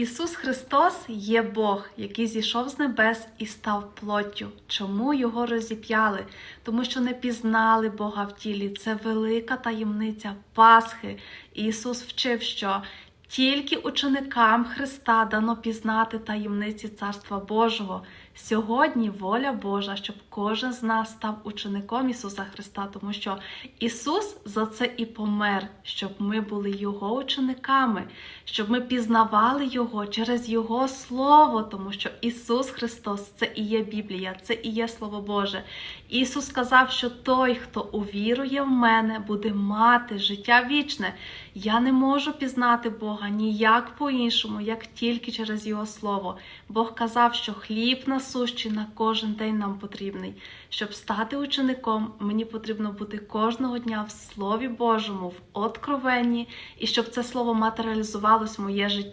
Ісус Христос є Бог, який зійшов з небес і став плоттю. Чому його розіп'яли? Тому що не пізнали Бога в тілі. Це велика таємниця Пасхи. Ісус вчив, що тільки ученикам Христа дано пізнати таємниці Царства Божого. Сьогодні воля Божа, щоб кожен з нас став учеником Ісуса Христа, тому що Ісус за це і помер, щоб ми були Його учениками, щоб ми пізнавали Його через Його Слово, тому що Ісус Христос це і є Біблія, це і є Слово Боже. Ісус сказав, що той, хто увірує в мене, буде мати життя вічне. Я не можу пізнати Бога ніяк по-іншому, як тільки через Його Слово. Бог казав, що хліб насущий на кожен день нам потрібний. Щоб стати учеником, мені потрібно бути кожного дня в Слові Божому, в откровенні, і щоб це слово матеріалізувалось в моє життя.